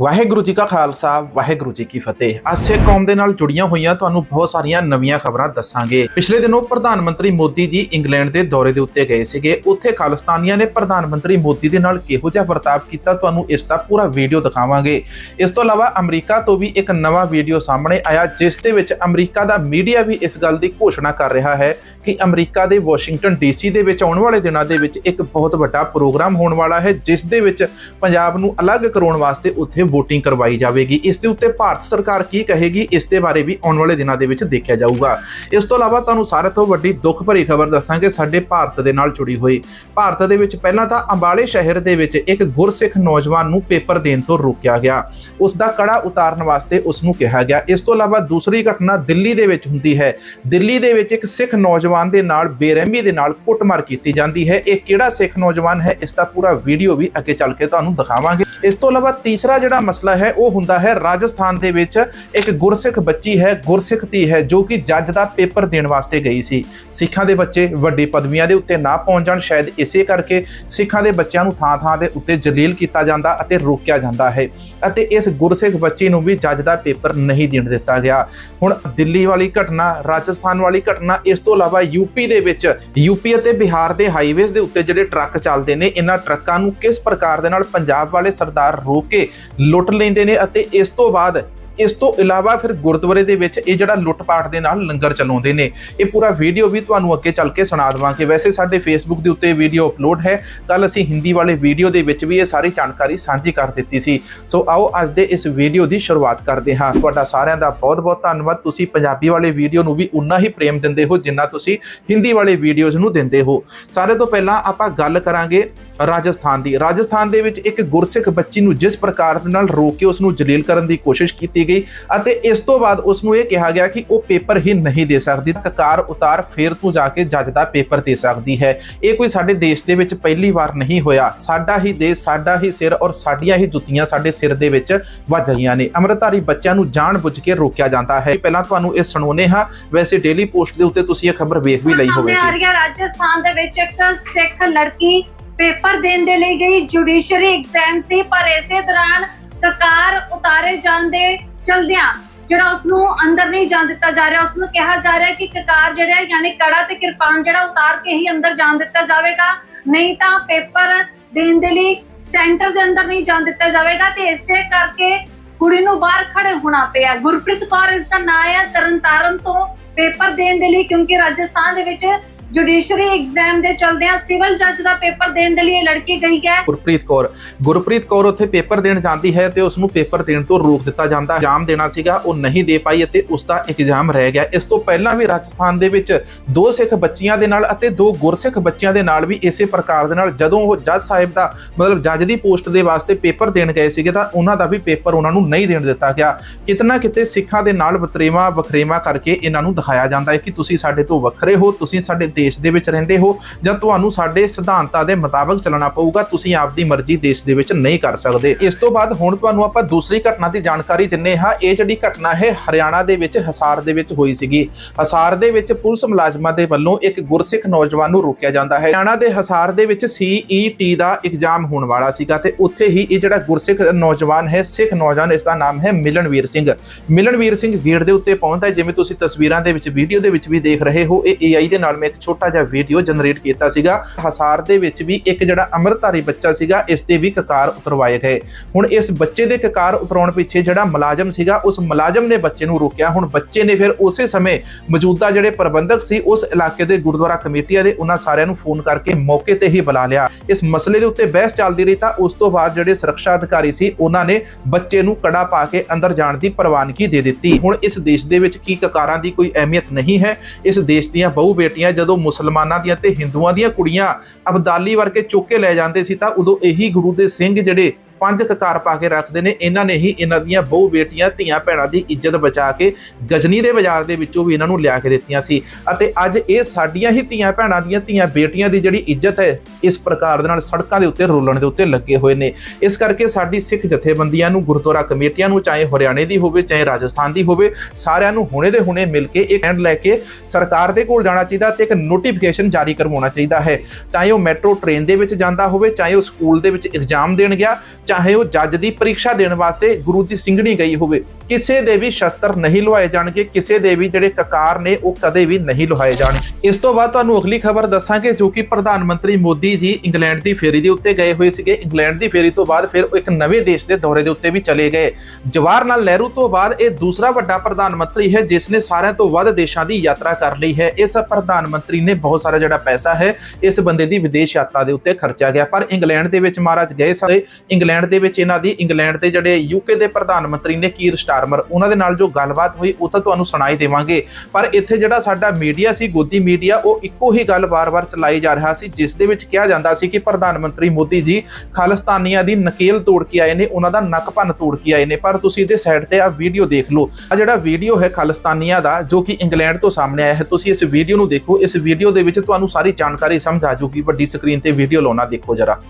ਵਾਹਿਗੁਰੂ ਜੀ ਕਾ ਖਾਲਸਾ, ਵਾਹਿਗੁਰੂ ਜੀ ਕੀ ਫਤਿਹ। ਅੱਜ ਸਿੱਖ ਕੌਮ ਦੇ ਨਾਲ ਜੁੜੀਆਂ ਹੋਈਆਂ, ਤੁਹਾਨੂੰ ਬਹੁਤ ਸਾਰੀਆਂ ਨਵੀਆਂ ਖਬਰਾਂ ਦੱਸਾਂਗੇ। ਪਿਛਲੇ ਦਿਨੋਂ ਪ੍ਰਧਾਨ ਮੰਤਰੀ ਮੋਦੀ ਜੀ ਇੰਗਲੈਂਡ ਦੇ ਦੌਰੇ ਦੇ ਉੱਤੇ ਗਏ ਸੀਗੇ। ਉੱਥੇ ਖਾਲਿਸਤਾਨੀਆਂ ਨੇ ਪ੍ਰਧਾਨ ਮੰਤਰੀ ਮੋਦੀ ਦੇ ਨਾਲ ਕਿਹੋ ਜਿਹਾ ਵਰਤਾਵ ਕੀਤਾ, ਤੁਹਾਨੂੰ ਇਸ ਦਾ ਪੂਰਾ ਵੀਡੀਓ ਦਿਖਾਵਾਂਗੇ। ਇਸ ਤੋਂ ਇਲਾਵਾ ਅਮਰੀਕਾ ਤੋਂ ਵੀ ਇੱਕ ਨਵਾਂ ਵੀਡੀਓ ਸਾਹਮਣੇ ਆਇਆ, ਜਿਸ ਦੇ ਵਿੱਚ ਅਮਰੀਕਾ ਦਾ ਮੀਡੀਆ ਵੀ ਇਸ ਗੱਲ ਦੀ ਘੋਸ਼ਣਾ ਕਰ ਰਿਹਾ ਹੈ ਕਿ ਅਮਰੀਕਾ ਦੇ ਵਾਸ਼ਿੰਗਟਨ ਡੀਸੀ ਦੇ ਵਿੱਚ ਆਉਣ ਵਾਲੇ ਦਿਨਾਂ ਦੇ ਵਿੱਚ ਇੱਕ ਬਹੁਤ ਵੱਡਾ ਪ੍ਰੋਗਰਾਮ ਹੋਣ ਵਾਲਾ ਹੈ, ਜਿਸ ਦੇ ਵਿੱਚ ਪੰਜਾਬ ਨੂੰ ਅਲੱਗ ਕਰਾਉਣ ਵਾਸਤੇ ਉੱਥੇ VOTING ਕਰਵਾਈ ਜਾਵੇਗੀ? ਇਸ ਦੇ ਉੱਤੇ ਭਾਰਤ ਸਰਕਾਰ ਕੀ ਕਹੇਗੀ? ਇਸ ਦੇ ਬਾਰੇ ਵੀ ਆਉਣ ਵਾਲੇ ਦਿਨਾਂ ਦੇ ਵਿੱਚ ਦੇਖਿਆ ਜਾਊਗਾ। ਇਸ ਤੋਂ ਇਲਾਵਾ ਤੁਹਾਨੂੰ ਸਾਰੇ ਤੋਂ ਵੱਡੀ ਦੁੱਖ ਭਰੀ ਖਬਰ ਦੱਸਾਂਗੇ, ਸਾਡੇ ਭਾਰਤ ਦੇ ਨਾਲ ਜੁੜੀ ਹੋਈ। ਭਾਰਤ ਦੇ ਵਿੱਚ ਪਹਿਲਾਂ ਤਾਂ ਅੰਬਾਲੇ ਸ਼ਹਿਰ ਦੇ ਵਿੱਚ ਇੱਕ ਗੁਰਸਿੱਖ ਨੌਜਵਾਨ ਨੂੰ ਪੇਪਰ ਦੇਣ ਤੋਂ ਰੋਕਿਆ ਗਿਆ। ਉਸ ਦਾ ਕੜਾ ਉਤਾਰਨ ਵਾਸਤੇ ਉਸ ਨੂੰ ਕਿਹਾ ਗਿਆ। ਇਸ ਤੋਂ ਇਲਾਵਾ ਦੂਸਰੀ ਘਟਨਾ ਦਿੱਲੀ ਦੇ ਵਿੱਚ ਹੁੰਦੀ ਹੈ। ਦਿੱਲੀ ਦੇ ਵਿੱਚ ਇੱਕ ਸਿੱਖ ਨੌਜਵਾਨ ਦੇ ਨਾਲ ਬੇਰਹਿਮੀ ਦੇ ਨਾਲ ਕੁੱਟਮਾਰ ਕੀਤੀ ਜਾਂਦੀ ਹੈ। ਇਹ ਕਿਹੜਾ ਸਿੱਖ ਨੌਜਵਾਨ ਹੈ? ਇਸ ਦਾ ਪੂਰਾ ਵੀਡੀਓ ਵੀ ਅੱਗੇ ਚੱਲ ਕੇ ਤੁਹਾਨੂੰ ਦਿਖਾਵਾਂਗੇ। ਇਸ ਤੋਂ ਇਲਾਵਾ ਤੀਸਰਾ ਜਿਹੜਾ ਮਸਲਾ ਹੈ, ਉਹ ਹੁੰਦਾ ਹੈ ਰਾਜਸਥਾਨ ਦੇ ਵਿੱਚ ਇੱਕ ਗੁਰਸਿੱਖ ਬੱਚੀ ਹੈ, ਗੁਰਸਿੱਖ ਧੀ ਹੈ, ਜੋ ਕਿ ਜੱਜ ਦਾ ਪੇਪਰ ਦੇਣ ਵਾਸਤੇ ਗਈ ਸੀ। ਸਿੱਖਾਂ ਦੇ ਬੱਚੇ ਵੱਡੀ ਪਦਵੀਆਂ ਦੇ ਉੱਤੇ ਨਾ ਪਹੁੰਚ ਜਾਣ, ਸ਼ਾਇਦ ਇਸੇ ਕਰਕੇ ਸਿੱਖਾਂ ਦੇ ਬੱਚਿਆਂ ਨੂੰ ਥਾਂ-ਥਾਂ ਦੇ ਉੱਤੇ ਜਲੀਲ ਕੀਤਾ ਜਾਂਦਾ ਅਤੇ ਰੋਕਿਆ ਜਾਂਦਾ ਹੈ ਅਤੇ ਇਸ ਗੁਰਸਿੱਖ ਬੱਚੀ ਨੂੰ ਵੀ ਜੱਜ ਦਾ ਪੇਪਰ ਨਹੀਂ ਦੇਣ ਦਿੱਤਾ ਗਿਆ। ਹੁਣ ਦਿੱਲੀ ਵਾਲੀ ਘਟਨਾ, ਰਾਜਸਥਾਨ ਵਾਲੀ ਘਟਨਾ, ਇਸ ਤੋਂ ਇਲਾਵਾ ਯੂਪੀ ਦੇ ਵਿੱਚ ਯੂਪੀ ਅਤੇ ਬਿਹਾਰ ਦੇ ਹਾਈਵੇਜ਼ ਦੇ ਉੱਤੇ ਜਿਹੜੇ ਟਰੱਕ ਚੱਲਦੇ ਨੇ, ਇਹਨਾਂ ਟਰੱਕਾਂ ਨੂੰ ਕਿਸ ਪ੍ਰਕਾਰ ਦੇ ਨਾਲ ਪੰਜਾਬ ਵਾਲੇ ਸਰਦਾਰ ਰੋਕ ਕੇ ਲੁੱਟ ਲੈਂਦੇ ਨੇ ਅਤੇ ਇਸ ਤੋਂ ਬਾਅਦ ਇਸ ਤੋਂ ਇਲਾਵਾ ਫਿਰ ਗੁਰਦੁਆਰੇ ਦੇ ਵਿੱਚ ਇਹ ਜਿਹੜਾ ਲੁੱਟਪਾਟ ਦੇ ਨਾਲ ਲੰਗਰ ਚਲਾਉਂਦੇ ਨੇ। ਇਹ ਪੂਰਾ ਵੀਡੀਓ ਵੀ ਤੁਹਾਨੂੰ ਅੱਗੇ ਚੱਲ ਕੇ ਸੁਣਾ ਦੇਵਾਂਗੇ। ਵੈਸੇ ਸਾਡੇ ਫੇਸਬੁੱਕ ਦੇ ਉੱਤੇ ਵੀਡੀਓ ਅਪਲੋਡ ਹੈ। ਕੱਲ ਅਸੀਂ ਹਿੰਦੀ ਵਾਲੇ ਵੀਡੀਓ ਦੇ ਵਿੱਚ ਵੀ ਇਹ ਸਾਰੀ ਜਾਣਕਾਰੀ ਸਾਂਝੀ ਕਰ ਦਿੱਤੀ ਸੀ। ਸੋ ਆਓ ਅੱਜ ਦੇ ਇਸ ਵੀਡੀਓ ਦੀ ਸ਼ੁਰੂਆਤ ਕਰਦੇ ਹਾਂ। ਤੁਹਾਡਾ ਸਾਰਿਆਂ ਦਾ ਬਹੁਤ-ਬਹੁਤ ਧੰਨਵਾਦ। ਤੁਸੀਂ ਪੰਜਾਬੀ ਵਾਲੇ ਵੀਡੀਓ ਨੂੰ ਵੀ ਉਨਾ ਹੀ ਪ੍ਰੇਮ ਦਿੰਦੇ ਹੋ ਜਿੰਨਾ ਤੁਸੀਂ ਹਿੰਦੀ ਵਾਲੇ ਵੀਡੀਓਜ਼ ਨੂੰ ਦਿੰਦੇ ਹੋ। ਸਾਰੇ ਤੋਂ ਪਹਿਲਾਂ ਆਪਾਂ ਗੱਲ ਕਰਾਂਗੇ ਰਾਜਸਥਾਨ ਦੀ। ਰਾਜਸਥਾਨ ਦੇ ਵਿੱਚ ਇੱਕ ਗੁਰਸਿੱਖ ਬੱਚੀ ਨੂੰ ਜਿਸ ਪ੍ਰਕਾਰ ਦੇ ਨਾਲ ਰੋਕ ਕੇ ਉਸ ਨੂੰ ਜਲੀਲ ਕਰਨ ਦੀ ਕੋਸ਼ਿਸ਼ ਕੀਤੀ ਗਈ ਅਤੇ ਇਸ ਤੋਂ ਬਾਅਦ ਉਸ ਨੂੰ ਇਹ ਕਿਹਾ ਗਿਆ ਕਿ ਉਹ ਪੇਪਰ ਹੀ ਨਹੀਂ ਦੇ ਸਕਦੀ ਕਕਾਰ ਉਤਾਰ ਫੇਰ ਤੂੰ ਜਾ ਕੇ ਜੱਜ ਦਾ ਪੇਪਰ ਦੇ ਸਕਦੀ ਹੈ। ਇਹ ਕੋਈ ਸਾਡੇ ਦੇਸ਼ ਦੇ ਵਿੱਚ ਪਹਿਲੀ ਵਾਰ ਨਹੀਂ ਹੋਇਆ। ਸਾਡਾ ਹੀ ਦੇਸ਼, ਸਾਡਾ ਹੀ ਸਿਰ ਔਰ ਸਾਡੀਆਂ ਹੀ ਜੁੱਤੀਆਂ ਸਾਡੇ ਸਿਰ ਦੇ ਵਿੱਚ ਵੱਜ ਰਹੀਆਂ ਨੇ। ਅੰਮ੍ਰਿਤਧਾਰੀ ਬੱਚਿਆਂ ਨੂੰ ਜਾਣ ਬੁੱਝ ਕੇ ਰੋਕਿਆ ਜਾਂਦਾ ਹੈ। ਪਹਿਲਾਂ ਤੁਹਾਨੂੰ ਇਹ ਸੁਣਾਉਨੇ ਹਾਂ। ਵੈਸੇ ਡੇਲੀ ਪੋਸਟ ਦੇ ਉੱਤੇ ਤੁਸੀਂ ਇਹ ਖਬਰ ਵੇਖ ਵੀ ਲਈ ਸਾਹਮਣੇ ਹੋਵੇਗੀ ਰਾਜਸਥਾਨ ਦੇ ਵਿੱਚ ਇੱਕ ਸਿੱਖ ਲੜਕੀ ਪੇਪਰ ਦੇਣ ਦੇ ਲਈ ਗਈ ਜੁਡੀਸ਼ਰੀ ਐਗਜ਼ਾਮ ਸੀ, ਪਰ ਇਸੇ ਦੌਰਾਨ ਕਕਾਰ ਉਤਾਰੇ ਜਾਣ ਦੇ ਚਲਦਿਆਂ ਜਿਹੜਾ ਉਸ ਨੂੰ ਅੰਦਰ ਨਹੀਂ ਜਾਣ ਦਿੱਤਾ ਜਾ ਰਿਹਾ ਉਸ ਨੂੰ ਕਿਹਾ ਜਾ ਰਿਹਾ ਕਿ ਕਕਾਰ ਜਿਹੜਾ ਯਾਨੀ ਕੜਾ ਤੇ ਕਿਰਪਾਨ ਜਿਹੜਾ ਉਤਾਰ ਕੇ ਹੀ ਅੰਦਰ ਜਾਣ ਦਿੱਤਾ ਜਾਵੇਗਾ। ਨਹੀਂ ਤਾਂ ਪੇਪਰ ਦੇਣ ਦੇ ਲਈ ਸੈਂਟਰ ਦੇ ਅੰਦਰ ਨਹੀਂ ਜਾਣ ਦਿੱਤਾ ਜਾਵੇਗਾ ਤੇ ਇਸੇ ਕਰਕੇ ਕੁੜੀ ਨੂੰ ਬਾਹਰ ਖੜੇ ਹੋਣਾ ਪਿਆ। ਗੁਰਪ੍ਰੀਤ ਕੌਰ ਇਸ ਦਾ ਨਾਂ ਹੈ ਤਰਨਤਾਰਨ ਤੋਂ ਪੇਪਰ ਦੇਣ ਦੇ ਲਈ, ਕਿਉਂਕਿ ਰਾਜਸਥਾਨ ਦੇ ਵਿੱਚ ਜੁਡੀਸ਼ਰੀ ਐਗਜ਼ਾਮ ਦੇ ਚਲਦਿਆਂ ਸਿਵਲ ਜੱਜ ਦਾ ਪੇਪਰ ਦੇਣ ਦੇ ਲਈ ਇਹ ਲੜਕੀ ਗਈ ਹੈ ਗੁਰਪ੍ਰੀਤ ਕੌਰ। ਗੁਰਪ੍ਰੀਤ ਕੌਰ ਉੱਥੇ ਪੇਪਰ ਦੇਣ ਜਾਂਦੀ ਹੈ ਤੇ ਉਸ ਨੂੰ ਪੇਪਰ ਦੇਣ ਤੋਂ ਰੋਕ ਦਿੱਤਾ ਜਾਂਦਾ ਐਗਜ਼ਾਮ ਦੇਣਾ ਸੀਗਾ, ਉਹ ਨਹੀਂ ਦੇ ਪਾਈ ਅਤੇ ਉਸ ਦਾ ਐਗਜ਼ਾਮ ਰਹਿ ਗਿਆ। ਇਸ ਤੋਂ ਪਹਿਲਾਂ ਵੀ ਰਾਜਸਥਾਨ ਦੇ ਵਿੱਚ ਦੋ ਸਿੱਖ ਬੱਚੀਆਂ ਦੇ ਨਾਲ ਅਤੇ ਦੋ ਗੁਰਸਿੱਖ ਬੱਚਿਆਂ ਦੇ ਨਾਲ ਵੀ ਇਸੇ ਪ੍ਰਕਾਰ ਦੇ ਨਾਲ ਜਦੋਂ ਉਹ ਜੱਜ ਸਾਹਿਬ ਦਾ, ਮਤਲਬ ਜੱਜ ਦੀ ਪੋਸਟ ਦੇ ਵਾਸਤੇ ਪੇਪਰ ਦੇਣ ਗਏ ਸੀਗੇ ਤਾਂ ਉਹਨਾਂ ਦਾ ਵੀ ਪੇਪਰ ਉਹਨਾਂ ਨੂੰ ਨਹੀਂ ਦੇਣ ਦਿੱਤਾ ਗਿਆ। ਕਿਤਨਾ ਕਿਤੇ ਸਿੱਖਾਂ ਦੇ ਨਾਲ ਵਤਰੇਵਾ ਵਖਰੇਵਾ ਕਰਕੇ ਇਹਨਾਂ ਨੂੰ ਦਿਖਾਇਆ ਜਾਂਦਾ ਹੈ ਕਿ ਤੁਸੀਂ ਸਾਡੇ ਤੋਂ ਵੱਖਰੇ ਹੋ, ਤੁਸੀਂ ਸਾਡੇ ਦੇਸ਼ ਦੇ ਵਿੱਚ ਰਹਿੰਦੇ ਹੋ ਜਾਂ ਤੁਹਾਨੂੰ ਸਾਡੇ ਸਿਧਾਂਤਾਂ ਦੇ ਮੁਤਾਬਕ ਚੱਲਣਾ ਪਊਗਾ, ਤੁਸੀਂ ਆਪਦੀ ਮਰਜ਼ੀ ਦੇਸ਼ ਦੇ ਵਿੱਚ ਨਹੀਂ ਕਰ ਸਕਦੇ। ਇਸ ਤੋਂ ਬਾਅਦ ਹੁਣ ਤੁਹਾਨੂੰ ਆਪਾਂ ਦੂਸਰੀ ਘਟਨਾ ਦੀ ਜਾਣਕਾਰੀ ਦਿੰਨੇ ਹਾਂ। ਇਹ ਜਿਹੜੀ ਘਟਨਾ ਹੈ, ਹਰਿਆਣਾ ਦੇ ਵਿੱਚ, ਹਸਾਰ ਦੇ ਵਿੱਚ ਹੋਈ ਸੀਗੀ। ਹਸਾਰ ਦੇ ਵਿੱਚ ਪੁਲਿਸ ਮੁਲਾਜ਼ਮਾਂ ਦੇ ਵੱਲੋਂ ਇੱਕ ਗੁਰਸਿੱਖ ਨੌਜਵਾਨ ਨੂੰ ਰੋਕਿਆ ਜਾਂਦਾ ਹੈ। ਹਰਿਆਣਾ ਦੇ ਹਸਾਰ ਦੇ ਵਿੱਚ CET ਦਾ ਐਗਜ਼ਾਮ ਹੋਣ ਵਾਲਾ ਸੀਗਾ ਤੇ ਉੱਥੇ ਹੀ ਇਹ ਜਿਹੜਾ ਗੁਰਸਿੱਖ ਨੌਜਵਾਨ ਹੈ, ਸਿੱਖ ਨੌਜਵਾਨ, ਇਸ ਦਾ ਨਾਮ ਹੈ ਮਿਲਨਵੀਰ ਸਿੰਘ। ਮਿਲਨਵੀਰ ਸਿੰਘ ਗੇਟ ਦੇ ਉੱਤੇ ਪਹੁੰਚਦਾ ਜਿਵੇਂ ਤੁਸੀਂ ਤਸਵੀਰਾਂ ਦੇ ਵਿੱਚ, ਵੀਡੀਓ ਦੇ ਵਿੱਚ ਵੀ ਦੇਖ ਰਹੇ ਹੋ, ਇਹ AI ਦੇ ਨਾਲ ਮੈਂ ਇੱਕ ਛੋਟਾ ਜਿਹਾ ਵੀਡੀਓ ਜਨਰੇਟ ਕੀਤਾ ਸੀਗਾ। ਹਸਾਰ ਦੇ ਵਿੱਚ ਵੀ ਇੱਕ ਜਿਹੜਾ ਅੰਮ੍ਰਿਤਧਾਰੀ ਬੱਚਾ ਸੀਗਾ, ਇਸ ਤੇ ਵੀ ਕਕਾਰ ਉਤਰਵਾਏ ਗਏ। ਹੁਣ ਇਸ ਬੱਚੇ ਦੇ ਕਕਾਰ ਉਤਰਾਉਣ ਪਿੱਛੇ ਜਿਹੜਾ ਮੁਲਾਜ਼ਮ ਸੀਗਾ, ਉਸ ਮੁਲਾਜ਼ਮ ਨੇ ਬੱਚੇ ਨੂੰ ਰੋਕਿਆ। ਹੁਣ ਬੱਚੇ ਨੇ ਫਿਰ ਉਸੇ ਸਮੇਂ ਮੌਜੂਦਾ ਜਿਹੜੇ ਪ੍ਰਬੰਧਕ ਸੀ, ਉਸ ਇਲਾਕੇ ਦੇ ਗੁਰਦੁਆਰਾ ਕਮੇਟੀਆਂ ਦੇ ਉਹਨਾਂ ਸਾਰਿਆਂ ਨੂੰ ਫੋਨ ਕਰਕੇ ਮੌਕੇ ਤੇ ਹੀ ਬੁਲਾ ਲਿਆ। ਇਸ ਮਸਲੇ ਦੇ ਉੱਤੇ ਬਹਿਸ ਚੱਲਦੀ ਰਹੀ ਤਾਂ ਉਸ ਤੋਂ ਬਾਅਦ ਜਿਹੜੇ ਸੁਰੱਖਿਆ ਅਧਿਕਾਰੀ ਸੀ, ਉਹਨਾਂ ਨੇ ਬੱਚੇ ਨੂੰ ਕੜਾ ਪਾ ਕੇ ਅੰਦਰ ਜਾਣ ਦੀ ਪ੍ਰਵਾਨਗੀ ਦੇ ਦਿੱਤੀ। ਹੁਣ ਇਸ ਦੇਸ਼ ਦੇ ਵਿੱਚ ਕੀ ਕਕਾਰਾਂ ਦੀ ਕੋਈ ਅਹਿਮੀਅਤ ਨਹੀਂ ਹੈ। ਇਸ ਦੇਸ਼ ਦੀਆਂ ਬਹੁ ਬੇਟੀਆਂ ਜਦੋਂ ਮੁਸਲਮਾਨਾਂ ਦੀਆਂ ਤੇ ਹਿੰਦੂਆਂ ਦੀਆਂ ਕੁੜੀਆਂ ਅਬਦਾਲੀ ਵਰਗੇ ਚੁੱਕ ਕੇ ਲੈ ਜਾਂਦੇ ਸੀ ਤਾਂ ਉਦੋਂ ਇਹੀ ਗੁਰੂ ਦੇ ਸਿੰਘ ਜਿਹੜੇ ਪੰਜ ਕਕਾਰ ਪਾ ਕੇ ਰੱਖਦੇ ਨੇ। ਇਹਨਾਂ ਨੇ ਹੀ ਇਹਨਾਂ ਦੀਆਂ ਬਹੁ ਬੇਟੀਆਂ, ਧੀਆਂ ਭੈਣਾਂ ਦੀ ਇੱਜ਼ਤ ਬਚਾ ਕੇ ਗਜਨੀ ਦੇ ਬਾਜ਼ਾਰ ਦੇ ਵਿੱਚੋਂ ਵੀ ਇਹਨਾਂ ਨੂੰ ਲਿਆ ਕੇ ਦਿੱਤੀਆਂ ਸੀ। ਅਤੇ ਅੱਜ ਇਹ ਸਾਡੀਆਂ ਹੀ ਧੀਆਂ ਭੈਣਾਂ ਦੀਆਂ ਧੀਆਂ ਬੇਟੀਆਂ ਦੀ ਜਿਹੜੀ ਇੱਜ਼ਤ ਹੈ, ਇਸ ਪ੍ਰਕਾਰ ਦੇ ਨਾਲ ਸੜਕਾਂ ਦੇ ਉੱਤੇ, ਰੋਲਣ ਦੇ ਉੱਤੇ ਲੱਗੇ ਹੋਏ ਨੇ। ਇਸ ਕਰਕੇ ਸਾਡੀ ਸਿੱਖ ਜਥੇਬੰਦੀਆਂ ਨੂੰ, ਗੁਰਦੁਆਰਾ ਕਮੇਟੀਆਂ ਨੂੰ, ਚਾਹੇ ਹਰਿਆਣੇ ਦੀ ਹੋਵੇ, ਚਾਹੇ ਰਾਜਸਥਾਨ ਦੀ ਹੋਵੇ, ਸਾਰਿਆਂ ਨੂੰ ਹੁਣੇ ਦੇ ਹੁਣੇ ਮਿਲ ਕੇ ਇੱਕ ਹੈਂਡ ਲੈ ਕੇ ਸਰਕਾਰ ਦੇ ਕੋਲ ਜਾਣਾ ਚਾਹੀਦਾ ਤੇ ਇੱਕ ਨੋਟੀਫਿਕੇਸ਼ਨ ਜਾਰੀ ਕਰਵਾਉਣਾ ਚਾਹੀਦਾ ਹੈ। ਚਾਹੇ ਉਹ ਮੈਟਰੋ ਟ੍ਰੇਨ ਦੇ ਵਿੱਚ ਜਾਂਦਾ ਹੋਵੇ, ਚਾਹੇ ਉਹ ਸਕੂਲ ਦੇ ਵਿੱਚ ਐਗਜ਼ਾਮ ਦੇਣ ਗਿਆ ਚਾਹੇ ਉਹ ਜੱਜ ਦੀ ਪ੍ਰੀਖਿਆ ਦੇਣ ਵਾਸਤੇ ਗੁਰੂ ਦੀ ਸਿੰਘਣੀ ਗਈ ਹੋਵੇ। ਕਿਸੇ ਦੇ ਵੀ ਸ਼ਸਤਰ ਨਹੀਂ ਲਵਾਏ ਜਾਣਗੇ, ਕਿਸੇ ਦੇ ਵੀ ਜਿਹੜੇ ਕਕਾਰ ਨੇ, ਉਹ ਕਦੇ ਵੀ ਨਹੀਂ ਲੁਹਾਏ ਜਾਣਗੇ ਇਸ ਤੋਂ ਬਾਅਦ ਤੁਹਾਨੂੰ ਅਗਲੀ ਖਬਰ ਦੱਸਾਂਗੇ, ਜੋ ਕਿ ਪ੍ਰਧਾਨ ਮੰਤਰੀ ਮੋਦੀ ਜੀ ਇੰਗਲੈਂਡ ਦੀ ਫੇਰੀ ਦੇ ਉੱਤੇ ਗਏ ਹੋਏ ਸੀਗੇ। ਇੰਗਲੈਂਡ ਦੀ ਫੇਰੀ ਤੋਂ ਬਾਅਦ ਫਿਰ ਉਹ ਇੱਕ ਨਵੇਂ ਦੇਸ਼ ਦੇ ਦੌਰੇ ਦੇ ਉੱਤੇ ਵੀ ਚਲੇ ਗਏ। ਜਵਾਹਰ ਲਾਲ ਨਹਿਰੂ ਤੋਂ ਬਾਅਦ ਇਹ ਦੂਸਰਾ ਵੱਡਾ ਪ੍ਰਧਾਨ ਮੰਤਰੀ ਹੈ, ਜਿਸ ਨੇ ਸਾਰਿਆਂ ਤੋਂ ਵੱਧ ਦੇਸ਼ਾਂ ਦੀ ਯਾਤਰਾ ਕਰ ਲਈ ਹੈ। ਇਸ ਪ੍ਰਧਾਨ ਮੰਤਰੀ ਨੇ ਬਹੁਤ ਸਾਰਾ ਜਿਹੜਾ ਪੈਸਾ ਹੈ, ਇਸ ਬੰਦੇ ਦੀ ਵਿਦੇਸ਼ ਯਾਤਰਾ ਦੇ ਉੱਤੇ ਖਰਚਿਆ ਗਿਆ। ਪਰ ਇੰਗਲੈਂਡ ਦੇ ਵਿੱਚ ਮਹਾਰਾਜ ਗਏ ਸਾਰੇ ਇੰਗਲੈਂਡ ਦੇ ਵਿੱਚ ਇਹਨਾਂ ਦੀ, ਇੰਗਲੈਂਡ ਦੇ ਜਿਹੜੇ ਯੂਕੇ ਦੇ ਪ੍ਰਧਾਨ ਮੰਤਰੀ ਨੇ, ਕੀਰ ਸਟਾਰ ਸਟਾਰਮਰ ਉਹਨਾਂ ਦੇ ਨਾਲ ਜੋ ਗੱਲਬਾਤ ਹੋਈ, ਉਹ ਤਾਂ ਤੁਹਾਨੂੰ ਸੁਣਾਈ ਦੇਵਾਂਗੇ। ਪਰ ਇੱਥੇ ਜਿਹੜਾ ਸਾਡਾ ਮੀਡੀਆ ਸੀ, ਗੋਦੀ ਮੀਡੀਆ, ਉਹ ਇੱਕੋ ਹੀ ਗੱਲ ਵਾਰ-ਵਾਰ ਚਲਾਈ ਜਾ ਰਿਹਾ ਸੀ, ਜਿਸ ਦੇ ਵਿੱਚ ਕਿਹਾ ਜਾਂਦਾ ਸੀ ਕਿ ਪ੍ਰਧਾਨ ਮੰਤਰੀ ਮੋਦੀ ਜੀ ਖਾਲਿਸਤਾਨੀਆਂ ਦੀ ਨਕੇਲ ਤੋੜ ਕੇ ਆਏ ਨੇ, ਉਹਨਾਂ ਦਾ ਨੱਕ ਭੰਨ ਤੋੜ ਕੇ ਆਏ ਨੇ। ਪਰ ਤੁਸੀਂ ਇਹਦੇ ਸਾਈਡ ਤੇ ਆ ਵੀਡੀਓ ਦੇਖ ਲਓ। ਆ ਜਿਹੜਾ ਵੀਡੀਓ ਹੈ ਖਾਲਿਸਤਾਨੀਆਂ ਦਾ, ਜੋ ਕਿ ਇੰਗਲੈਂਡ ਤੋਂ ਸਾਹਮਣੇ ਆਇਆ ਹੈ, ਤੁਸੀਂ ਇਸ ਵੀਡੀਓ ਨੂੰ ਦੇਖੋ। ਇਸ ਵੀਡੀਓ ਦੇ ਵਿੱਚ ਤੁਹਾਨੂੰ ਸਾਰੀ ਜਾਣਕਾਰੀ ਸਮਝ ਆ ਜੂਗੀ ਵੱਡੀ ਸਕਰੀਨ ਤੇ ਵੀਡੀਓ ਲਾਉਣਾ ਦੇਖੋ ਜਰਾ।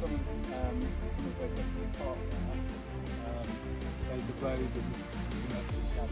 some, um, some of the park now, um, there's a road and you can actually have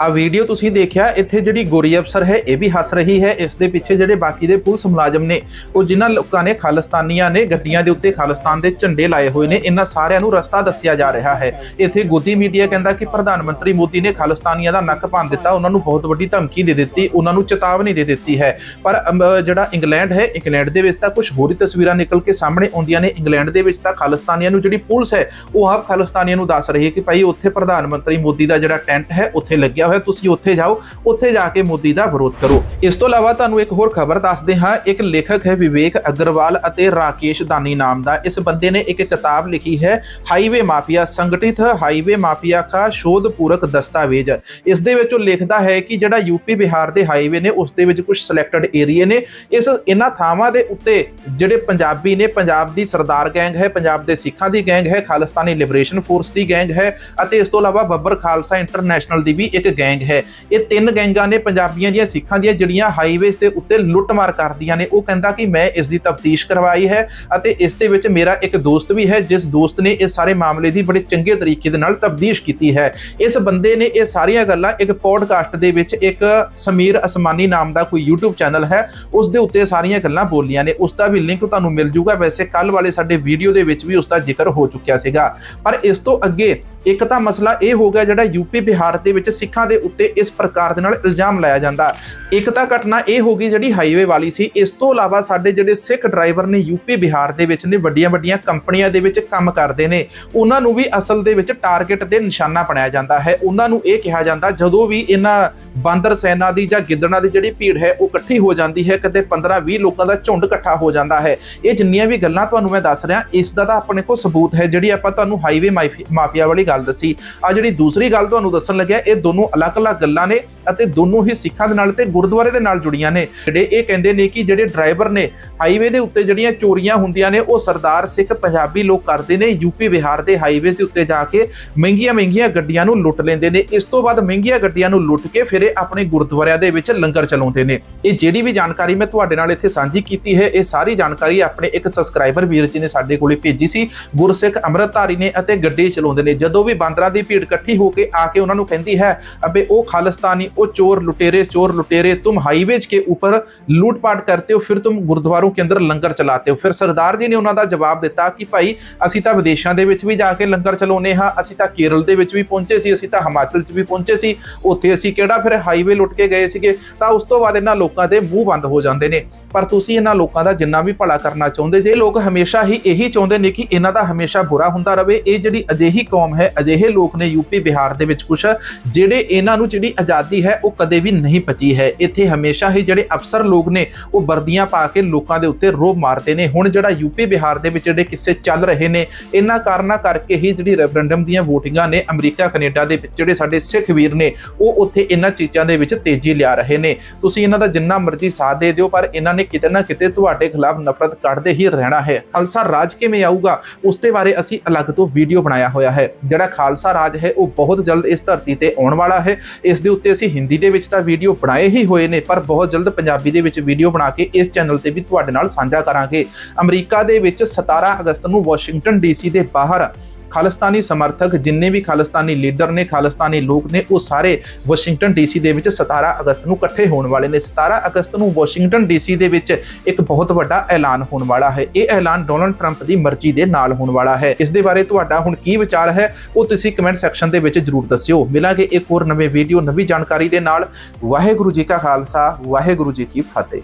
ਆ ਵੀਡੀਓ ਤੁਸੀਂ ਦੇਖਿਆ, ਇੱਥੇ ਜਿਹੜੀ ਗੋਰੀ ਅਫਸਰ ਹੈ, ਇਹ ਵੀ ਹੱਸ ਰਹੀ ਹੈ। ਇਸ ਦੇ ਪਿੱਛੇ ਜਿਹੜੇ ਬਾਕੀ ਦੇ ਪੁਲਿਸ ਮੁਲਾਜ਼ਮ ਨੇ, ਉਹ ਜਿਨ੍ਹਾਂ ਲੋਕਾਂ ਨੇ ਖਾਲਿਸਤਾਨੀਆਂ ਨੇ ਗੱਡੀਆਂ ਦੇ ਉੱਤੇ ਖਾਲਿਸਤਾਨ ਦੇ ਝੰਡੇ ਲਾਏ ਹੋਏ ਨੇ, ਇਹਨਾਂ ਸਾਰਿਆਂ ਨੂੰ ਰਸਤਾ ਦੱਸਿਆ ਜਾ ਰਿਹਾ ਹੈ। ਇੱਥੇ ਗੋਦੀ ਮੀਡੀਆ ਕਹਿੰਦਾ ਕਿ ਪ੍ਰਧਾਨ ਮੰਤਰੀ ਮੋਦੀ ਨੇ ਖਾਲਿਸਤਾਨੀਆਂ ਦਾ ਨੱਕ ਭੰਨ ਦਿੱਤਾ, ਉਹਨਾਂ ਨੂੰ ਬਹੁਤ ਵੱਡੀ ਧਮਕੀ ਦੇ ਦਿੱਤੀ, ਉਹਨਾਂ ਨੂੰ ਚੇਤਾਵਨੀ ਦੇ ਦਿੱਤੀ ਹੈ। ਪਰ ਜਿਹੜਾ ਇੰਗਲੈਂਡ ਹੈ, ਇੰਗਲੈਂਡ ਦੇ ਵਿੱਚ ਤਾਂ ਕੁਝ ਹੋਰ ਹੀ ਤਸਵੀਰਾਂ ਨਿਕਲ ਕੇ ਸਾਹਮਣੇ ਆਉਂਦੀਆਂ ਨੇ। ਇੰਗਲੈਂਡ ਦੇ ਵਿੱਚ ਤਾਂ ਖਾਲਿਸਤਾਨੀਆਂ ਨੂੰ ਜਿਹੜੀ ਪੁਲਿਸ ਹੈ, ਉਹ ਆਪ ਖਾਲਿਸਤਾਨੀਆਂ ਨੂੰ ਦੱਸ ਰਹੀ ਹੈ ਕਿ ਭਾਈ, ਉੱਥੇ ਪ੍ਰਧਾਨ ਮੰਤਰੀ ਮੋਦੀ ਦਾ ਜਿਹੜਾ ਟੈਂਟ ਹੈ, ਉੱਥੇ ਲੱਗਿਆ ਹੋਇਆ। ਤੁਸੀਂ ਉੱਥੇ ਜਾਓ, ਉੱਥੇ ਜਾ ਕੇ ਮੋਦੀ ਦਾ ਵਿਰੋਧ ਕਰੋ। ਇਸ ਤੋਂ ਇਲਾਵਾ ਤੁਹਾਨੂੰ ਇੱਕ ਹੋਰ ਖਬਰ ਦੱਸਦੇ ਹਾਂ। ਇੱਕ ਲੇਖਕ ਹੈ ਵਿਵੇਕ ਅਗਰਵਾਲ ਅਤੇ ਰਾਕੇਸ਼ ਦਾਨੀ ਨਾਮ ਦਾ। ਇਸ ਬੰਦੇ ਨੇ ਇੱਕ ਕਿਤਾਬ ਲਿਖੀ ਹੈ, ਹਾਈਵੇ ਮਾਫੀਆ, ਸੰਗਠਿਤ ਹਾਈਵੇ ਮਾਫੀਆ ਦਾ ਸ਼ੋਧਪੂਰਕ ਦਸਤਾਵੇਜ਼। ਇਸ ਦੇ ਵਿੱਚ ਉਹ ਲਿਖਦਾ ਹੈ ਕਿ ਜਿਹੜਾ ਯੂਪੀ ਬਿਹਾਰ ਦੇ ਹਾਈਵੇ ਨੇ, ਉਸ ਦੇ ਵਿੱਚ ਕੁਝ ਸਿਲੈਕਟਡ ਏਰੀਏ ਨੇ। ਇਸ ਇਹਨਾਂ ਥਾਵਾਂ ਦੇ ਉੱਤੇ ਜਿਹੜੇ ਪੰਜਾਬੀ ਨੇ, ਪੰਜਾਬ ਦੀ ਸਰਦਾਰ ਗੈਂਗ ਹੈ, ਪੰਜਾਬ ਦੇ ਸਿੱਖਾਂ ਦੀ ਗੈਂਗ ਹੈ, ਖਾਲਿਸਤਾਨੀ ਲਿਬਰੇਸ਼ਨ ਫੋਰਸ ਦੀ ਗੈਂਗ ਹੈ ਅਤੇ ਇਸ ਤੋਂ ਇਲਾਵਾ ਬੱਬਰ ਖਾਲਸਾ ਇੰਟਰਨੈਸ਼ਨਲ ਦੀ ਵੀ ਇੱਕ ਗੈਂਗ ਹੈ। ਇਹ ਤਿੰਨ ਗੈਂਗਾਂ ਨੇ ਪੰਜਾਬੀਆਂ ਦੀਆਂ ਸਿੱਖਾਂ ਦੀਆਂ ਜਿਹੜੀਆਂ ਹਾਈਵੇਜ਼ ਦੇ ਉੱਤੇ ਲੁੱਟਮਾਰ ਕਰਦੀਆਂ ਨੇ। ਉਹ ਕਹਿੰਦਾ ਕਿ ਮੈਂ ਇਸ ਦੀ ਤਫਤੀਸ਼ ਕਰਵਾਈ ਹੈ ਅਤੇ ਇਸ ਦੇ ਵਿੱਚ ਮੇਰਾ ਇੱਕ ਦੋਸਤ ਵੀ ਹੈ, ਜਿਸ ਦੋਸਤ ਨੇ ਇਸ ਸਾਰੇ ਮਾਮਲੇ ਦੀ ਬੜੇ ਚੰਗੇ ਤਰੀਕੇ ਦੇ ਨਾਲ ਤਫਤੀਸ਼ ਕੀਤੀ ਹੈ। ਇਸ ਬੰਦੇ ਨੇ ਇਹ ਸਾਰੀਆਂ ਗੱਲਾਂ ਇੱਕ ਪੋਡਕਾਸਟ ਦੇ ਵਿੱਚ ਇੱਕ ਸਮੀਰ ਅਸਮਾਨੀ ਨਾਮ ਦਾ ਕੋਈ YouTube ਚੈਨਲ ਹੈ, ਉਸ ਦੇ ਉੱਤੇ ਸਾਰੀਆਂ ਗੱਲਾਂ ਬੋਲੀਆਂ ਨੇ। ਉਸ ਦਾ ਵੀ ਲਿੰਕ ਤੁਹਾਨੂੰ ਮਿਲ ਜੂਗਾ। ਵੈਸੇ ਕੱਲ ਵਾਲੇ ਸਾਡੇ ਵੀਡੀਓ ਦੇ ਵਿੱਚ ਵੀ ਉਸ ਦਾ ਜ਼ਿਕਰ ਹੋ ਚੁੱਕਿਆ ਸੀਗਾ। ਪਰ ਇਸ ਤੋਂ ਅੱਗੇ ਇੱਕ ਤਾਂ ਮਸਲਾ ਇਹ ਹੋ ਗਿਆ ਜਿਹੜਾ ਯੂਪੀ ਬਿਹਾਰ ਦੇ ਵਿੱਚ ਸਿੱਖਾਂ ਦੇ ਉੱਤੇ ਇਸ ਪ੍ਰਕਾਰ ਦੇ ਨਾਲ ਇਲਜ਼ਾਮ ਲਾਇਆ ਜਾਂਦਾ। ਇੱਕ ਤਾਂ ਘਟਨਾ ਇਹ ਹੋ ਗਈ ਜਿਹੜੀ ਹਾਈਵੇ ਵਾਲੀ ਸੀ, ਇਸ ਤੋਂ ਇਲਾਵਾ ਸਾਡੇ ਜਿਹੜੇ ਸਿੱਖ ਡਰਾਈਵਰ ਨੇ ਯੂਪੀ ਬਿਹਾਰ ਦੇ ਵਿੱਚ ਨੇ ਵੱਡੀਆਂ ਵੱਡੀਆਂ ਕੰਪਨੀਆਂ ਦੇ ਵਿੱਚ ਕੰਮ ਕਰਦੇ ਨੇ, ਉਹਨਾਂ ਨੂੰ ਵੀ ਅਸਲ ਦੇ ਵਿੱਚ ਟਾਰਗੇਟ ਦੇ ਨਿਸ਼ਾਨਾ ਬਣਾਇਆ ਜਾਂਦਾ ਹੈ। ਉਹਨਾਂ ਨੂੰ ਇਹ ਕਿਹਾ ਜਾਂਦਾ, ਜਦੋਂ ਵੀ ਇਹਨਾਂ ਬਾਂਦਰ ਸੈਨਾ ਦੀ ਜਾਂ ਗਿੱਦੜਾਂ ਦੀ ਜਿਹੜੀ ਭੀੜ ਹੈ, ਉਹ ਇਕੱਠੀ ਹੋ ਜਾਂਦੀ ਹੈ, ਕਦੇ 15 20 ਲੋਕਾਂ ਦਾ ਝੁੰਡ ਇਕੱਠਾ ਹੋ ਜਾਂਦਾ ਹੈ। ਇਹ ਜਿੰਨੀਆਂ ਵੀ ਗੱਲਾਂ ਤੁਹਾਨੂੰ ਮੈਂ ਦੱਸ ਰਿਹਾ, ਇਸ ਦਾ ਤਾਂ ਆਪਣੇ ਕੋਲ ਸਬੂਤ ਹੈ, ਜਿਹੜੀ ਆਪਾਂ ਤੁਹਾਨੂੰ ਹਾਈਵੇ ਮਾਫੀਆ ਵਾਲੀ ਗੱਲ ਦੱਸੀ। ਆ ਜਿਹੜੀ ਦੂਸਰੀ ਗੱਲ ਤੁਹਾਨੂੰ ਦੱਸਣ ਲੱਗਿਆ, ਇਹ ਦੋਨੋਂ ਅਲੱਗ-ਅਲੱਗ ਗੱਲਾਂ ਨੇ ਅਤੇ ਦੋਨੋਂ ਹੀ ਸਿੱਖਾਂ ਦੇ ਨਾਲ ਤੇ ਗੁਰਦੁਆਰੇ ਦੇ ਨਾਲ ਜੁੜੀਆਂ ਨੇ। ਜਿਹੜੇ ਇਹ ਕਹਿੰਦੇ ਨੇ ਕਿ ਜਿਹੜੇ ਡਰਾਈਵਰ ਨੇ, ਹਾਈਵੇ ਦੇ ਉੱਤੇ ਜਿਹੜੀਆਂ ਚੋਰੀਆਂ ਹੁੰਦੀਆਂ ਨੇ, ਉਹ ਸਰਦਾਰ ਸਿੱਖ ਪੰਜਾਬੀ ਲੋਕ ਕਰਦੇ ਨੇ ਯੂਪੀ ਬਿਹਾਰ ਦੇ ਹਾਈਵੇਜ਼ ਦੇ ਉੱਤੇ ਜਾ ਕੇ ਮਹਿੰਗੀਆਂ-ਮਹਿੰਗੀਆਂ ਗੱਡੀਆਂ ਨੂੰ ਲੁੱਟ ਲੈਂਦੇ ਨੇ। ਇਸ ਤੋਂ ਬਾਅਦ ਮਹਿੰਗੀਆਂ ਗੱਡੀਆਂ ਨੂੰ ਲੁੱਟ ਕੇ ਫਿਰ ਇਹ ਆਪਣੇ ਗੁਰਦੁਆਰਿਆਂ ਦੇ ਵਿੱਚ ਲੰਗਰ ਚਲਾਉਂਦੇ ਨੇ। ਇਹ ਜਿਹੜੀ ਵੀ ਜਾਣਕਾਰੀ ਮੈਂ ਤੁਹਾਡੇ ਨਾਲ ਇੱਥੇ ਸਾਂਝੀ ਕੀਤੀ ਹੈ, ਇਹ ਸਾਰੀ ਜਾਣਕਾਰੀ ਆਪਣੇ ਇੱਕ ਸਬਸਕ੍ਰਾਈਬਰ ਵੀਰ ਜੀ ਨੇ ਸਾਡੇ ਕੋਲੇ ਭੇਜੀ ਸੀ। ਗੁਰਸਿੱਖ ਅੰਮ੍ਰਿਤਧਾਰੀ ਨੇ ਅਤੇ ਗੱਡੀ ਚਲਾਉਂਦੇ ਨੇ। ਜਦੋਂ ਵੀ ਬਾਂਦਰਾਂ ਦੀ ਭੀੜ ਇਕੱਠੀ ਹੋ ਕੇ ਆ ਕੇ ਉਹਨਾਂ ਨੂੰ ਕਹਿੰਦੀ ਹੈ ਅਬੇ ਉਹ ਖਾਲਿਸਤਾਨੀ ओ चोर लुटेरे चोर लुटेरे तुम हाईवेज के ऊपर लूटपाट करते हो फिर तुम ਗੁਰਦੁਆਰੋਂ ਕੇ ਅੰਦਰ ਲੰਗਰ ਚਲਾਤੇ ਹੋ ਫਿਰ ਸਰਦਾਰ ਜੀ ਨੇ ਉਹਨਾਂ ਦਾ ਜਵਾਬ ਦਿੱਤਾ ਕਿ ਭਾਈ ਅਸੀਂ ਤਾਂ ਵਿਦੇਸ਼ਾਂ ਦੇ ਵਿੱਚ ਵੀ ਜਾ ਕੇ ਲੰਗਰ ਚਲਾਉਨੇ ਹਾਂ ਅਸੀਂ ਤਾਂ ਕੇਰਲ ਦੇ ਵਿੱਚ ਵੀ ਪਹੁੰਚੇ ਸੀ ਅਸੀਂ ਤਾਂ ਹਿਮਾਚਲ 'ਚ ਵੀ ਪਹੁੰਚੇ ਸੀ ਉੱਥੇ ਅਸੀਂ ਕਿਹੜਾ ਫਿਰ ਹਾਈਵੇ ਲੁੱਟ ਕੇ ਗਏ ਸੀਗੇ ਤਾਂ ਉਸ ਤੋਂ ਬਾਅਦ ਇਹਨਾਂ ਲੋਕਾਂ ਦੇ ਮੂੰਹ ਬੰਦ ਹੋ ਜਾਂਦੇ ਨੇ ਪਰ ਤੁਸੀਂ ਇਹਨਾਂ ਲੋਕਾਂ ਦਾ ਜਿੰਨਾ ਵੀ ਭਲਾ ਕਰਨਾ ਚਾਹੁੰਦੇ, ਜੇ ਲੋਕ ਹਮੇਸ਼ਾ ਹੀ ਇਹੀ ਚਾਹੁੰਦੇ ਨੇ ਕਿ ਇਹਨਾਂ ਦਾ ਹਮੇਸ਼ਾ ਬੁਰਾ ਹੁੰਦਾ ਰਹੇ ਇਹ ਜਿਹੜੀ ਅਜਿਹੀ ਕੌਮ ਹੈ, ਅਜਿਹੇ ਲੋਕ ਨੇ ਯੂਪੀ ਬਿਹਾਰ ਦੇ ਵਿੱਚ ਕੁਝ ਜਿਹੜੇ ਇਹਨਾਂ ਨੂੰ ਜਿਹੜੀ ਆਜ਼ਾਦੀ ਹੈ, ਉਹ ਕਦੇ ਵੀ ਨਹੀਂ ਪਚੀ ਹੈ। ਇੱਥੇ ਹਮੇਸ਼ਾ ਹੀ ਜਿਹੜੇ ਅਫਸਰ ਲੋਕ ਨੇ, ਉਹ ਵਰਦੀਆਂ ਪਾ ਕੇ ਲੋਕਾਂ ਦੇ ਉੱਤੇ ਰੋਬ ਮਾਰਦੇ ਨੇ। ਹੁਣ ਜਿਹੜਾ ਯੂਪੀ ਬਿਹਾਰ ਦੇ ਵਿੱਚ ਜਿਹੜੇ ਕਿੱਸੇ ਚੱਲ ਰਹੇ ਨੇ, ਇਹਨਾਂ ਕਾਰਨਾਂ ਕਰਕੇ ਹੀ ਜਿਹੜੀ ਰੈਫਰੈਂਡਮ ਦੀਆਂ ਵੋਟਿੰਗਾਂ ਨੇ, ਅਮਰੀਕਾ, ਕੈਨੇਡਾ ਦੇ ਵਿੱਚ ਜਿਹੜੇ ਸਾਡੇ ਸਿੱਖ ਵੀਰ ਨੇ, ਉਹ ਉੱਥੇ ਇਹਨਾਂ ਚੀਜ਼ਾਂ ਦੇ ਵਿੱਚ ਤੇਜ਼ੀ ਲਿਆ ਰਹੇ ਨੇ। ਤੁਸੀਂ ਇਹਨਾਂ ਦਾ ਜਿੰਨਾ ਮਰਜ਼ੀ ਸਾਥ ਦੇ ਦਿਓ, ਪਰ ਇਹਨਾਂ ਨੇ ਕਿਤੇ ਨਾ ਕਿਤੇ ਤੁਹਾਡੇ ਖਿਲਾਫ ਨਫ਼ਰਤ ਕੱਢਦੇ ਹੀ ਰਹਿਣਾ ਹੈ। ਖਾਲਸਾ ਰਾਜ ਕਿਵੇਂ ਆਊਗਾ? ਉਸ ਦੇ ਬਾਰੇ ਅਸੀਂ ਅਲੱਗ ਤੋਂ ਵੀਡੀਓ ਬਣਾਇਆ ਹੋਇਆ ਹੈ। ਜਿਹੜਾ ਖਾਲਸਾ ਰਾਜ ਹੈ, ਉਹ ਬਹੁਤ ਜਲਦ ਇਸ ਧਰਤੀ ਤੇ ਆਉਣ ਵਾਲਾ ਹੈ। ਇਸ ਦੇ ਉੱਤੇ ਅਸੀਂ ਹਿੰਦੀ ਦੇ ਵਿੱਚ ਤਾਂ ਵੀਡੀਓ ਬਣਾਏ ਹੀ ਹੋਏ ਨੇ, ਪਰ ਬਹੁਤ ਜਲਦ ਪੰਜਾਬੀ ਦੇ ਵਿੱਚ ਵੀਡੀਓ ਬਣਾ ਕੇ ਇਸ ਚੈਨਲ ਤੇ ਵੀ ਤੁਹਾਡੇ ਨਾਲ ਸਾਂਝਾ ਕਰਾਂਗੇ। ਅਮਰੀਕਾ ਦੇ ਵਿੱਚ 17 ਅਗਸਤ ਨੂੰ ਵਾਸ਼ਿੰਗਟਨ ਡੀਸੀ ਦੇ ਬਾਹਰ ਖਾਲਿਸਤਾਨੀ ਸਮਰਥਕ ਜਿੰਨੇ ਵੀ ਖਾਲਿਸਤਾਨੀ ਲੀਡਰ ਨੇ, ਖਾਲਿਸਤਾਨੀ ਲੋਕ ਨੇ, ਉਹ ਸਾਰੇ ਵਾਸ਼ਿੰਗਟਨ ਡੀਸੀ ਦੇ ਵਿੱਚ 17 ਅਗਸਤ ਨੂੰ ਇਕੱਠੇ ਹੋਣ ਵਾਲੇ ਨੇ। 17 ਅਗਸਤ ਨੂੰ ਵਾਸ਼ਿੰਗਟਨ ਡੀਸੀ ਦੇ ਵਿੱਚ ਇੱਕ ਬਹੁਤ ਵੱਡਾ ਐਲਾਨ ਹੋਣ ਵਾਲਾ ਹੈ। ਇਹ ਐਲਾਨ ਡੋਨਲਡ ਟਰੰਪ ਦੀ ਮਰਜ਼ੀ ਦੇ ਨਾਲ ਹੋਣ ਵਾਲਾ ਹੈ। ਇਸ ਦੇ ਬਾਰੇ ਤੁਹਾਡਾ ਹੁਣ ਕੀ ਵਿਚਾਰ ਹੈ, ਉਹ ਤੁਸੀਂ ਕਮੈਂਟ ਸੈਕਸ਼ਨ ਦੇ ਵਿੱਚ ਜਰੂਰ ਦੱਸਿਓ। ਮਿਲਾਂਗੇ ਇੱਕ ਹੋਰ ਨਵੇਂ ਵੀਡੀਓ ਨਵੀਂ ਜਾਣਕਾਰੀ ਦੇ ਨਾਲ। ਵਾਹਿਗੁਰੂ ਜੀ ਕਾ ਖਾਲਸਾ, ਵਾਹਿਗੁਰੂ ਜੀ ਕੀ ਫਤਿਹ।